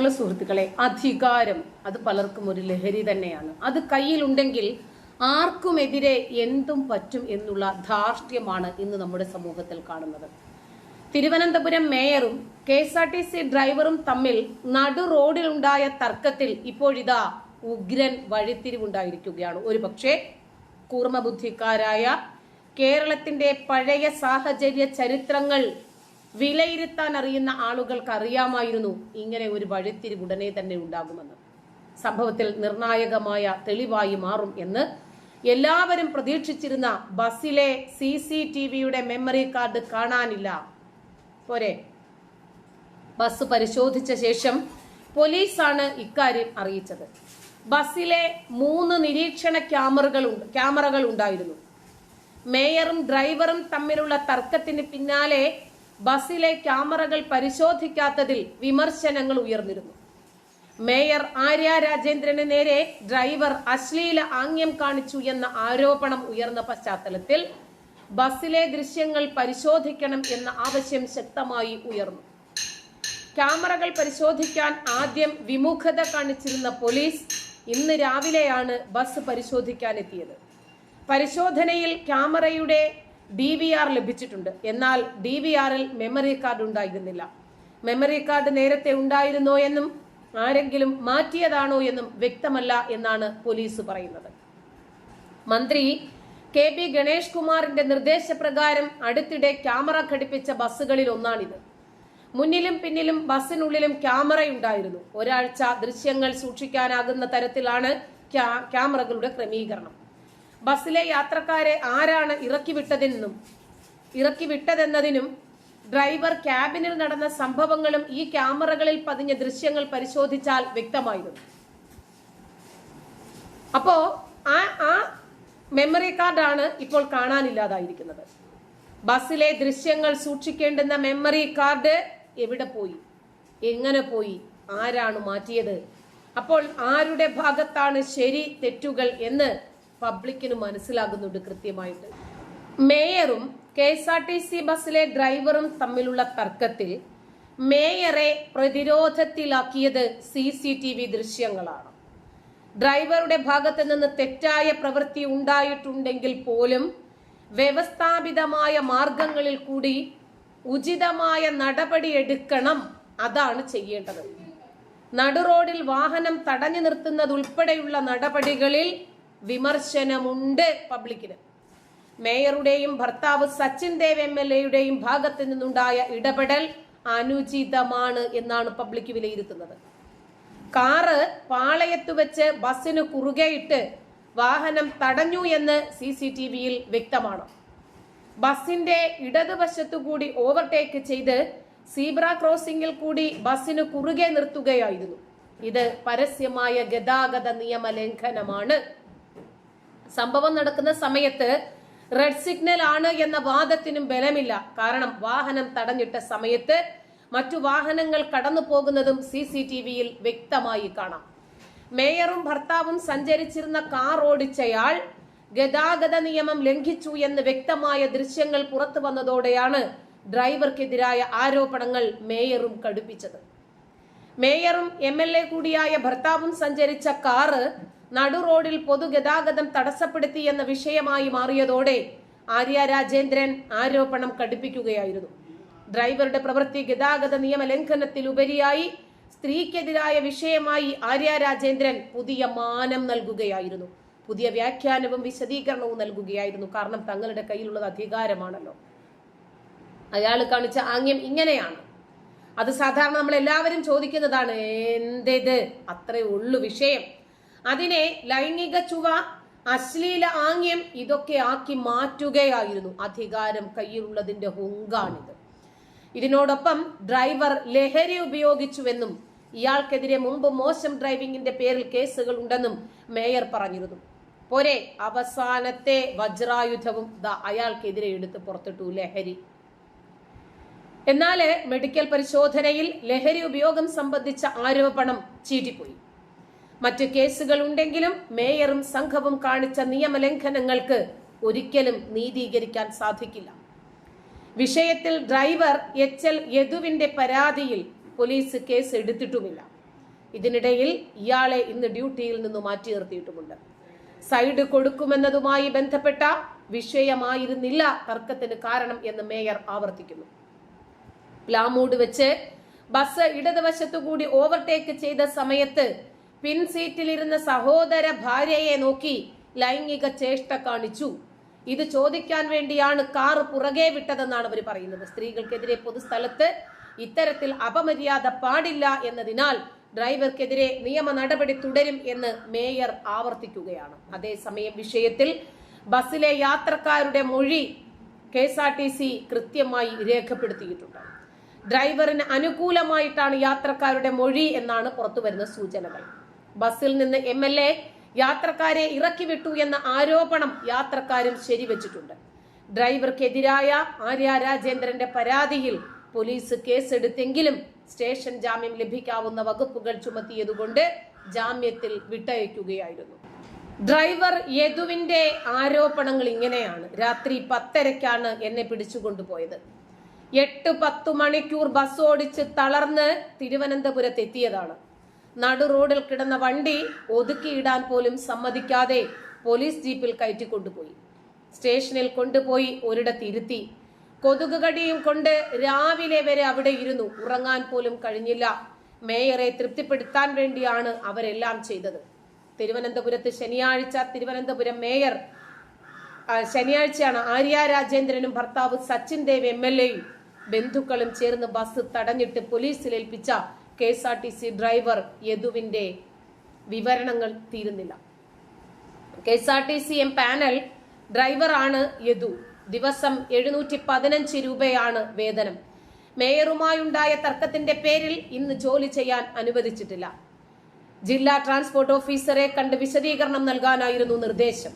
ഉള്ള സുഹൃത്തുക്കളെ അധികാരം അത് പലർക്കും ഒരു ലഹരി തന്നെയാണ്. അത് കയ്യിലുണ്ടെങ്കിൽ ആർക്കുമെതിരെ എന്തും പറ്റും എന്നുള്ള ധാർഷ്ട്യമാണ് ഇന്ന് നമ്മുടെ സമൂഹത്തിൽ കാണുന്നത്. Thiruvananthapuram മേയറും K S R T C ഡ്രൈവറും തമ്മിൽ നടു റോഡിലുണ്ടായ തർക്കത്തിൽ ഇപ്പോഴിതാ ഉഗ്രൻ വഴിത്തിരിവുണ്ടായിരിക്കുകയാണ്. ഒരു പക്ഷേ കൂർമ്മബുദ്ധിക്കാരായ കേരളത്തിന്റെ പഴയ സാഹചര്യ ചരിത്രങ്ങൾ വിലയിരുത്താൻ അറിയുന്ന ആളുകൾക്ക് അറിയാമായിരുന്നു ഇങ്ങനെ ഒരു വഴിത്തിരിവ് ഉടനെ തന്നെ ഉണ്ടാകുമെന്ന്. സംഭവത്തിൽ നിർണായകമായ തെളിവായി മാറും എന്ന് എല്ലാവരും പ്രതീക്ഷിച്ചിരുന്ന ബസ്സിലെ സി സി ടി വിയുടെ മെമ്മറി കാർഡ് കാണാനില്ല. പോരെ. ബസ് പരിശോധിച്ച ശേഷം പോലീസാണ് ഇക്കാര്യം അറിയിച്ചത്. ബസ്സിലെ മൂന്ന് നിരീക്ഷണ ക്യാമറകൾ ക്യാമറകൾ ഉണ്ടായിരുന്നു. മേയറും ഡ്രൈവറും തമ്മിലുള്ള തർക്കത്തിന് പിന്നാലെ ബസ്സിലെ ക്യാമറകൾ പരിശോധിക്കാത്തതിൽ വിമർശനങ്ങൾ ഉയർന്നിരുന്നു. മേയർ ആര്യ രാജേന്ദ്രന് നേരെ ഡ്രൈവർ അശ്ലീല ആംഗ്യം കാണിച്ചു എന്ന ആരോപണം ഉയർന്ന പശ്ചാത്തലത്തിൽ ബസ്സിലെ ദൃശ്യങ്ങൾ പരിശോധിക്കണം എന്ന ആവശ്യം ശക്തമായി ഉയർന്നു. ക്യാമറകൾ പരിശോധിക്കാൻ ആദ്യം വിമുഖത കാണിച്ചിരുന്ന പോലീസ് ഇന്ന് രാവിലെയാണ് ബസ് പരിശോധിക്കാൻ എത്തിയത് പരിശോധനയിൽ ക്യാമറയുടെ ഡി വി ആർ ലഭിച്ചിട്ടുണ്ട്. എന്നാൽ ഡി വി ആറിൽ മെമ്മറി കാർഡ് ഉണ്ടായിരുന്നില്ല. മെമ്മറി കാർഡ് നേരത്തെ ഉണ്ടായിരുന്നോ എന്നും ആരെങ്കിലും മാറ്റിയതാണോ എന്നും വ്യക്തമല്ല എന്നാണ് പോലീസ് പറയുന്നത്. മന്ത്രി കെ പി ഗണേഷ് കുമാറിന്റെ നിർദ്ദേശപ്രകാരം അടുത്തിടെ ക്യാമറ ഘടിപ്പിച്ച ബസ്സുകളിൽ ഒന്നാണിത്. മുന്നിലും പിന്നിലും ബസ്സിനുള്ളിലും ക്യാമറയുണ്ടായിരുന്നു ഒരാഴ്ച ദൃശ്യങ്ങൾ സൂക്ഷിക്കാനാകുന്ന തരത്തിലാണ് ക്യാമറകളുടെ ക്രമീകരണം. ബസ്സിലെ യാത്രക്കാരെ ആരാണ് ഇറക്കി വിട്ടതെന്നും ഇറക്കി വിട്ടതെന്നതിനും ഡ്രൈവർ ക്യാബിനിൽ നടന്ന സംഭവങ്ങളും ഈ ക്യാമറകളിൽ പതിഞ്ഞ ദൃശ്യങ്ങൾ പരിശോധിച്ചാൽ വ്യക്തമായിരുന്നു. അപ്പോ ആ ആ മെമ്മറി കാർഡാണ് ഇപ്പോൾ കാണാനില്ലാതായിരിക്കുന്നത്. ബസ്സിലെ ദൃശ്യങ്ങൾ സൂക്ഷിക്കേണ്ടുന്ന മെമ്മറി കാർഡ് എവിടെ പോയി? എങ്ങനെ പോയി? ആരാണ് മാറ്റിയത്? അപ്പോൾ ആരുടെ ഭാഗത്താണ് ശരി തെറ്റുകൾ എന്ന് പബ്ലിക്കിന് മനസ്സിലാകുന്നുണ്ട് കൃത്യമായിട്ട്. മേയറും K S R T C ബസ്സിലെ ഡ്രൈവറും തമ്മിലുള്ള തർക്കത്തിൽ മേയറെ പ്രതിരോധത്തിലാക്കിയത് സി സി ടി വി ദൃശ്യങ്ങളാണ്. ഡ്രൈവറുടെ ഭാഗത്ത് നിന്ന് തെറ്റായ പ്രവൃത്തി ഉണ്ടായിട്ടുണ്ടെങ്കിൽ പോലും വ്യവസ്ഥാപിതമായ മാർഗങ്ങളിൽ കൂടി ഉചിതമായ നടപടി എടുക്കണം അതാണ് ചെയ്യേണ്ടത്. നടുറോഡിൽ വാഹനം തടഞ്ഞു നിർത്തുന്നത് ഉൾപ്പെടെയുള്ള നടപടികളിൽ വിമർശനമുണ്ട് പബ്ലിക്കിന്. മേയറുടെയും ഭർത്താവ് സച്ചിൻ ദേവ് എം എൽ എയുടെയും ഭാഗത്ത് നിന്നുണ്ടായ ഇടപെടൽ അനുചിതമാണ് എന്നാണ് പബ്ലിക് വിലയിരുത്തുന്നത്. കാറ് പാളയത്ത് വെച്ച് ബസ്സിന് കുറുകെയിട്ട് വാഹനം തടഞ്ഞു എന്ന് സി സി ടി വിയിൽ വ്യക്തമാണ്. ബസിന്റെ ഇടതുവശത്തു കൂടി ഓവർടേക്ക് ചെയ്ത് സീബ്ര ക്രോസിംഗിൽ കൂടി ബസ്സിന് കുറുകെ നിർത്തുകയായിരുന്നു. ഇത് പരസ്യമായ ഗതാഗത നിയമ ലംഘനമാണ് സംഭവം നടക്കുന്ന സമയത്ത് റെഡ് സിഗ്നൽ ആണ് എന്ന വാദത്തിനും ബലമില്ല. കാരണം വാഹനം തടഞ്ഞിട്ട സമയത്ത് മറ്റു വാഹനങ്ങൾ കടന്നു പോകുന്നതും സി സി ടി വിയിൽ വ്യക്തമായി കാണാം. മേയറും ഭർത്താവും സഞ്ചരിച്ചിരുന്ന കാർ ഓടിച്ചയാൾ ഗതാഗത നിയമം ലംഘിച്ചു എന്ന് വ്യക്തമായ ദൃശ്യങ്ങൾ പുറത്തു വന്നതോടെയാണ് ഡ്രൈവർക്കെതിരായ ആരോപണങ്ങൾ മേയറും കടുപ്പിച്ചത്. മേയറും എം എൽ എ കൂടിയായ ഭർത്താവും സഞ്ചരിച്ച കാറ് നടു റോഡിൽ പൊതുഗതാഗതം തടസ്സപ്പെടുത്തി എന്ന വിഷയമായി മാറിയതോടെ ആര്യ രാജേന്ദ്രൻ ആരോപണം കടുപ്പിക്കുകയായിരുന്നു. ഡ്രൈവറുടെ പ്രവൃത്തി ഗതാഗത നിയമ ലംഘനത്തിലുപരിയായി സ്ത്രീക്കെതിരായ വിഷയമായി ആര്യ രാജേന്ദ്രൻ പുതിയ മാനം നൽകുകയായിരുന്നു. പുതിയ വ്യാഖ്യാനവും വിശദീകരണവും നൽകുകയായിരുന്നു. കാരണം തങ്ങളുടെ കയ്യിലുള്ളത് അധികാരമാണല്ലോ. അയാൾ കാണിച്ച ആംഗ്യം ഇങ്ങനെയാണ്. അത് സാധാരണ നമ്മൾ എല്ലാവരും ചോദിക്കുന്നതാണ് എന്തേത്? അത്രേ ഉള്ളു വിഷയം. അതിനെ ലൈംഗിക ചുവ അശ്ലീല ആംഗ്യം ഇതൊക്കെ ആക്കി മാറ്റുകയായിരുന്നു അധികാരം കയ്യിലുള്ളതിന്റെ ഹുങ്കാണിത്. ഇതിനോടൊപ്പം ഡ്രൈവർ ലഹരി ഉപയോഗിച്ചുവെന്നും ഇയാൾക്കെതിരെ മുമ്പ് മോശം ഡ്രൈവിംഗിന്റെ പേരിൽ കേസുകൾ ഉണ്ടെന്നും മേയർ പറഞ്ഞിരുന്നു. പോരെ അവസാനത്തെ വജ്രായുധവും അയാൾക്കെതിരെ എടുത്ത് പുറത്തിട്ടു ലഹരി. എന്നാൽ മെഡിക്കൽ പരിശോധനയിൽ ലഹരി ഉപയോഗം സംബന്ധിച്ച ആരോപണം ചീറ്റിപ്പോയി. മറ്റ് കേസുകൾ ഉണ്ടെങ്കിലും മേയറും സംഘവും കാണിച്ച നിയമലംഘനങ്ങൾക്ക് ഒരിക്കലും നീതീകരിക്കാൻ സാധിക്കില്ല. വിഷയത്തിൽ ഡ്രൈവർ എച്ച് എൽ യദുവിന്റെ പരാതിയിൽ പോലീസ് കേസ് എടുത്തിട്ടുമില്ല. ഇതിനിടയിൽ ഇയാളെ ഇന്ന് ഡ്യൂട്ടിയിൽ നിന്ന് മാറ്റി നിർത്തിയിട്ടുമുണ്ട്. സൈഡ് കൊടുക്കുമെന്നതുമായി ബന്ധപ്പെട്ട വിഷയമായിരുന്നില്ല തർക്കത്തിന് കാരണം എന്ന് മേയർ ആവർത്തിക്കുന്നു. പ്ലാമൂട് വെച്ച് ബസ് ഇടതുവശത്തുകൂടി ഓവർടേക്ക് ചെയ്ത സമയത്ത് പിൻസീറ്റിലിരുന്ന സഹോദര ഭാര്യയെ നോക്കി ലൈംഗിക ചേഷ്ട കാണിച്ചു. ഇത് ചോദിക്കാൻ വേണ്ടിയാണ് കാർ പുറകെ വിട്ടതെന്നാണ് അവർ പറയുന്നത്. സ്ത്രീകൾക്കെതിരെ പൊതുസ്ഥലത്ത് ഇത്തരത്തിൽ അപമര്യാദ പാടില്ല എന്നതിനാൽ ഡ്രൈവർക്കെതിരെ നിയമ നടപടി തുടരും എന്ന് മേയർ ആവർത്തിക്കുകയാണ്. അതേസമയം വിഷയത്തിൽ ബസ്സിലെ യാത്രക്കാരുടെ മൊഴി കെ കൃത്യമായി രേഖപ്പെടുത്തിയിട്ടുണ്ട്. ഡ്രൈവറിന് അനുകൂലമായിട്ടാണ് യാത്രക്കാരുടെ മൊഴി എന്നാണ് പുറത്തു വരുന്ന സൂചനകൾ. ബസ്സിൽ നിന്ന് എം എൽ എ യാത്രക്കാരെ ഇറക്കി വിട്ടു എന്ന ആരോപണം യാത്രക്കാരും ശരിവച്ചിട്ടുണ്ട്. ഡ്രൈവർക്കെതിരായ ആര്യ രാജേന്ദ്രന്റെ പരാതിയിൽ പോലീസ് കേസെടുത്തെങ്കിലും സ്റ്റേഷൻ ജാമ്യം ലഭിക്കാവുന്ന വകുപ്പുകൾ ചുമത്തിയതുകൊണ്ട് ജാമ്യത്തിൽ വിട്ടയക്കുകയായിരുന്നു. ഡ്രൈവർ യദുവിന്റെ ആരോപണങ്ങൾ ഇങ്ങനെയാണ്. രാത്രി പത്തരക്കാണ് എന്നെ പിടിച്ചുകൊണ്ടുപോയത്. എട്ട് പത്തു മണിക്കൂർ ബസ് ഓടിച്ച് തളർന്ന് തിരുവനന്തപുരത്ത് എത്തിയതാണ്. നടു റോഡിൽ കിടന്ന വണ്ടി ഒതുക്കിയിടാൻ പോലും സമ്മതിക്കാതെ പോലീസ് ജീപ്പിൽ കയറ്റി കൊണ്ടുപോയി. സ്റ്റേഷനിൽ കൊണ്ടുപോയി ഒരിടത്തിരുത്തി കൊതുകുകടിയും കൊതുക് കൊണ്ട് രാവിലെ വരെ അവിടെ ഇരുന്നു. ഉറങ്ങാൻ പോലും കഴിഞ്ഞില്ല. മേയറെ തൃപ്തിപ്പെടുത്താൻ വേണ്ടിയാണ് അവരെല്ലാം ചെയ്തത്. തിരുവനന്തപുരത്ത് ശനിയാഴ്ച തിരുവനന്തപുരം മേയർ ശനിയാഴ്ചയാണ് ആര്യ രാജേന്ദ്രനും ഭർത്താവ് സച്ചിൻ ദേവ് എം എൽ എയും ബന്ധുക്കളും ചേർന്ന് ബസ് തടഞ്ഞിട്ട് പോലീസിൽ ഏൽപ്പിച്ച K S R T C driver യദുവിന്റെ വിവരണങ്ങൾ തീരുന്നില്ല. K S R T C M panel ഡ്രൈവറാണ് യദു. ദിവസം എഴുന്നൂറ്റി പതിനഞ്ച് രൂപയാണ് വേതനം. മേയറുമായുണ്ടായ തർക്കത്തിന്റെ പേരിൽ ഇന്ന് ജോലി ചെയ്യാൻ അനുവദിച്ചിട്ടില്ല. ജില്ലാ ട്രാൻസ്പോർട്ട് ഓഫീസറെ കണ്ട് വിശദീകരണം നൽകാനായിരുന്നു നിർദ്ദേശം.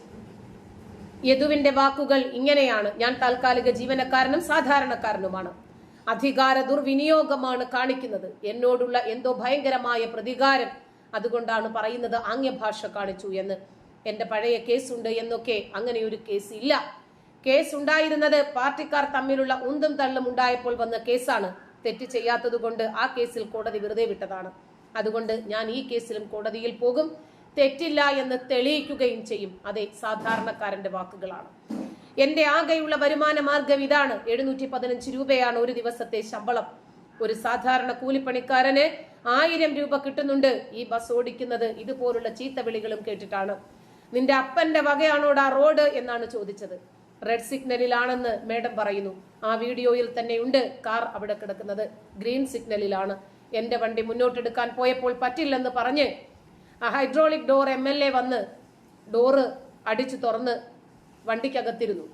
യദുവിന്റെ വാക്കുകൾ ഇങ്ങനെയാണ്. ഞാൻ താൽക്കാലിക ജീവനക്കാരനും സാധാരണക്കാരനുമാണ്. അധികാര ദുർവിനിയോഗമാണ് കാണിക്കുന്നത്. എന്നോടുള്ള എന്തോ ഭയങ്കരമായ പ്രതികാരം. അതുകൊണ്ടാണ് പറയുന്നത് ആംഗ്യഭാഷ കാണിച്ചു എന്ന്. എന്റെ പഴയ കേസുണ്ട് എന്നൊക്കെ അങ്ങനെ ഒരു കേസ് ഇല്ല കേസ് ഉണ്ടായിരുന്നത് പാർട്ടിക്കാർ തമ്മിലുള്ള ഉന്തും തള്ളും ഉണ്ടായപ്പോൾ വന്ന കേസാണ്. തെറ്റ് ചെയ്യാത്തതുകൊണ്ട് ആ കേസിൽ കോടതി വെറുതെ വിട്ടതാണ്. അതുകൊണ്ട് ഞാൻ ഈ കേസിലും കോടതിയിൽ പോകും. തെറ്റില്ല എന്ന് തെളിയിക്കുകയും ചെയ്യും. അതെ സാധാരണക്കാരന്റെ വാക്കുകളാണ്. എന്റെ ആകെയുള്ള വരുമാന മാർഗം ഇതാണ്. എഴുന്നൂറ്റി പതിനഞ്ച് രൂപയാണ് ഒരു ദിവസത്തെ ശമ്പളം. ഒരു സാധാരണ കൂലിപ്പണിക്കാരന് ആയിരം രൂപ കിട്ടുന്നുണ്ട്. ഈ ബസ് ഓടിക്കുന്നത് ഇതുപോലുള്ള ചീത്ത വിളികളും കേട്ടിട്ടാണ്. നിന്റെ അപ്പന്റെ വകയാണോടാ റോഡ് എന്നാണ് ചോദിച്ചത്. റെഡ് സിഗ്നലിലാണെന്ന് മേഡം പറയുന്നു. ആ വീഡിയോയിൽ തന്നെയുണ്ട് കാർ അവിടെ കിടക്കുന്നത്. ഗ്രീൻ സിഗ്നലിലാണ്. എന്റെ വണ്ടി മുന്നോട്ടെടുക്കാൻ പോയപ്പോൾ പറ്റില്ലെന്ന് പറഞ്ഞ് ആ hydraulic door M L A വന്ന് ഡോറ് അടിച്ചു തുറന്ന് വണ്ടിക്കകത്തിരുന്നു.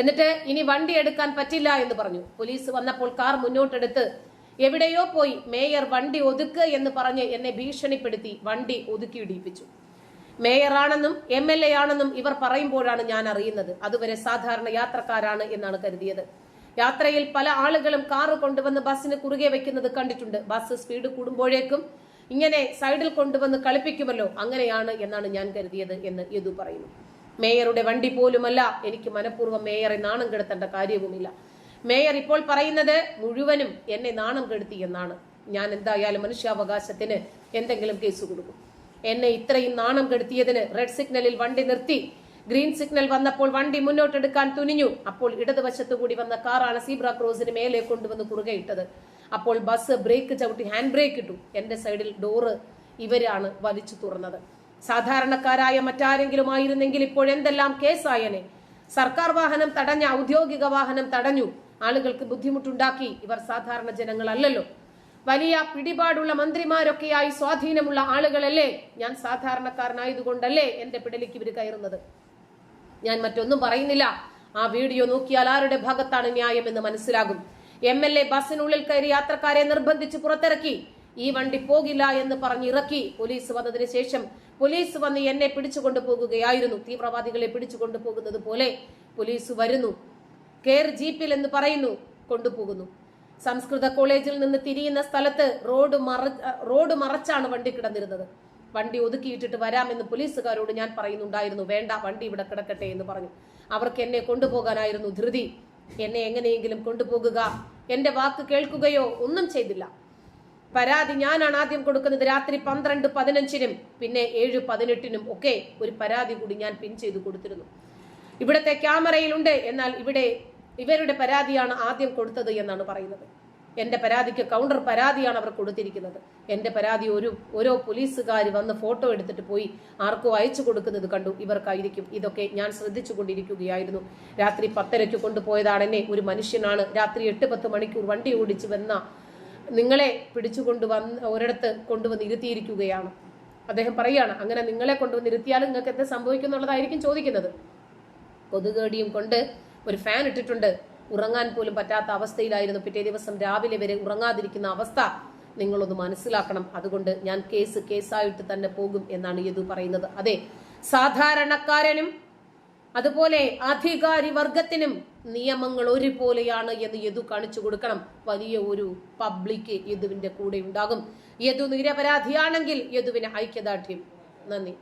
എന്നിട്ട് ഇനി വണ്ടി എടുക്കാൻ പറ്റില്ല എന്ന് പറഞ്ഞു. പോലീസ് വന്നപ്പോൾ കാർ മുന്നോട്ടെടുത്ത് എവിടെയോ പോയി മേയർ വണ്ടി ഒതുക്ക് എന്ന് പറഞ്ഞ് എന്നെ ഭീഷണിപ്പെടുത്തി വണ്ടി ഒതുക്കി ഇടിപ്പിച്ചു. മേയറാണെന്നും എം എൽ എ ആണെന്നും ഇവർ പറയുമ്പോഴാണ് ഞാൻ അറിയുന്നത്. അതുവരെ സാധാരണ യാത്രക്കാരാണ് എന്നാണ് കരുതിയത്. യാത്രയിൽ പല ആളുകളും കാറ് കൊണ്ടുവന്ന് ബസ്സിന് കുറുകെ വെക്കുന്നത് കണ്ടിട്ടുണ്ട്. ബസ് സ്പീഡ് കൂടുമ്പോഴേക്കും ഇങ്ങനെ സൈഡിൽ കൊണ്ടുവന്ന് കളിപ്പിക്കുമല്ലോ അങ്ങനെയാണ് എന്നാണ് ഞാൻ കരുതിയത് എന്ന് യദു പറയുന്നു. മേയറുടെ വണ്ടി പോലുമല്ല എനിക്ക് മനഃപൂർവം മേയറെ നാണം കെടുത്തേണ്ട കാര്യവുമില്ല. മേയർ ഇപ്പോൾ പറയുന്നത് മുഴുവനും എന്നെ നാണം കെടുത്തി എന്നാണ്. ഞാൻ എന്തായാലും മനുഷ്യാവകാശത്തിന് എന്തെങ്കിലും കേസ് കൊടുക്കും. എന്നെ ഇത്രയും നാണം കെടുത്തിയതിന് റെഡ് സിഗ്നലിൽ വണ്ടി നിർത്തി. ഗ്രീൻ സിഗ്നൽ വന്നപ്പോൾ വണ്ടി മുന്നോട്ടെടുക്കാൻ തുനിഞ്ഞു. അപ്പോൾ ഇടതുവശത്തു കൂടി വന്ന കാറാണ് സീബ്ര ക്രോസിന് മേലെ കൊണ്ടുവന്ന് കുറുകെ ഇട്ടത്. അപ്പോൾ ബസ് ബ്രേക്ക് ചവിട്ടി ഹാൻഡ് ബ്രേക്ക് ഇട്ടു. എന്റെ സൈഡിൽ ഡോറ് ഇവരാണ് വലിച്ചു തുറന്നത്. സാധാരണക്കാരായ മറ്റാരെങ്കിലും ആയിരുന്നെങ്കിൽ ഇപ്പോഴെന്തെല്ലാം കേസായനെ സർക്കാർ വാഹനം തടഞ്ഞ ഔദ്യോഗിക വാഹനം തടഞ്ഞു. ആളുകൾക്ക് ബുദ്ധിമുട്ടുണ്ടാക്കി. ഇവർ സാധാരണ ജനങ്ങളല്ലല്ലോ. വലിയ പിടിപാടുള്ള മന്ത്രിമാരൊക്കെയായി സ്വാധീനമുള്ള ആളുകളല്ലേ? ഞാൻ സാധാരണക്കാരനായതുകൊണ്ടല്ലേ എന്റെ പിടലിക്ക് ഇവർ കയറുന്നത്? ഞാൻ മറ്റൊന്നും പറയുന്നില്ല. ആ വീഡിയോ നോക്കിയാൽ ആരുടെ ഭാഗത്താണ് ന്യായം എന്ന് മനസ്സിലാകും. എം എൽ എ ബസ്സിനുള്ളിൽ കയറി യാത്രക്കാരെ നിർബന്ധിച്ച് പുറത്തിറക്കി. ഈ വണ്ടി പോകില്ല എന്ന് പറഞ്ഞ് ഇറക്കി. പോലീസ് വന്നതിന് ശേഷം പോലീസ് വന്ന് എന്നെ പിടിച്ചുകൊണ്ടു പോകുകയായിരുന്നു. തീവ്രവാദികളെ പിടിച്ചുകൊണ്ടു പോകുന്നത് പോലെ പോലീസ് വരുന്നു. കെയർ ജീപ്പിൽ എന്ന് പറയുന്നു കൊണ്ടുപോകുന്നു. സംസ്കൃത കോളേജിൽ നിന്ന് തിരിയുന്ന സ്ഥലത്ത് റോഡ് മറ റോഡ് മറച്ചാണ് വണ്ടി കിടന്നിരുന്നത്. വണ്ടി ഒതുക്കിയിട്ടിട്ട് വരാമെന്ന് പോലീസുകാരോട് ഞാൻ പറയുന്നുണ്ടായിരുന്നു. വേണ്ട വണ്ടി ഇവിടെ കിടക്കട്ടെ എന്ന് പറഞ്ഞു. അവർക്ക് എന്നെ കൊണ്ടുപോകാനായിരുന്നു ധൃതി. എന്നെ എങ്ങനെയെങ്കിലും കൊണ്ടുപോകുക. എന്റെ വാക്ക് കേൾക്കുകയോ ഒന്നും ചെയ്തില്ല. പരാതി ഞാനാണ് ആദ്യം കൊടുക്കുന്നത് രാത്രി പന്ത്രണ്ട് പതിനഞ്ചിനും പിന്നെ ഏഴ് പതിനെട്ടിനും ഒക്കെ ഒരു പരാതി കൂടി ഞാൻ പിൻ ചെയ്ത് കൊടുത്തിരുന്നു. ഇവിടത്തെ ക്യാമറയിലുണ്ട് എന്നാൽ ഇവിടെ ഇവരുടെ പരാതിയാണ് ആദ്യം കൊടുത്തത് എന്നാണ് പറയുന്നത്. എന്റെ പരാതിക്ക് കൗണ്ടർ പരാതിയാണ് അവർ കൊടുത്തിരിക്കുന്നത്. എന്റെ പരാതി ഒരു ഓരോ പോലീസുകാർ വന്ന് ഫോട്ടോ എടുത്തിട്ട് പോയി ആർക്കോ അയച്ചു കൊടുക്കുന്നത് കണ്ടു. ഇവർക്കായിരിക്കും ഇതൊക്കെ ഞാൻ ശ്രദ്ധിച്ചു കൊണ്ടിരിക്കുകയായിരുന്നു രാത്രി പത്തരയ്ക്ക് കൊണ്ടുപോയതാണ് എന്നെ ഒരു മനുഷ്യനാണ്. രാത്രി എട്ട് പത്ത് മണിക്കൂർ വണ്ടി ഓടിച്ചു വന്ന നിങ്ങളെ പിടിച്ചുകൊണ്ട് വന്ന് ഒരിടത്ത് കൊണ്ടുവന്ന് ഇരുത്തിയിരിക്കുകയാണ്. അദ്ദേഹം പറയാണ് അങ്ങനെ നിങ്ങളെ കൊണ്ടുവന്ന് ഇരുത്തിയാൽ നിങ്ങൾക്ക് എന്ത് സംഭവിക്കുന്നുള്ളതായിരിക്കും ചോദിക്കുന്നത്. കൊതുകേടിയും കൊണ്ട് ഒരു ഫാൻ ഇട്ടിട്ടുണ്ട്. ഉറങ്ങാൻ പോലും പറ്റാത്ത അവസ്ഥയിലായിരുന്നു പിറ്റേ ദിവസം രാവിലെ വരെ ഉറങ്ങാതിരിക്കുന്ന അവസ്ഥ. നിങ്ങളൊന്ന് മനസ്സിലാക്കണം. അതുകൊണ്ട് ഞാൻ കേസ് കേസായിട്ട് തന്നെ പോകും എന്നാണ് യദു പറയുന്നത്. അതെ സാധാരണക്കാരനും അതുപോലെ അധികാരി വർഗത്തിനും നിയമങ്ങൾ ഒരുപോലെയാണ് എന്ന് യദു കാണിച്ചു കൊടുക്കണം. വലിയ ഒരു പബ്ലിക് യദുവിന്റെ കൂടെ ഉണ്ടാകും. യദു നിരപരാധിയാണെങ്കിൽ യദുവിന് ഐക്യദാർഢ്യം. നന്ദി.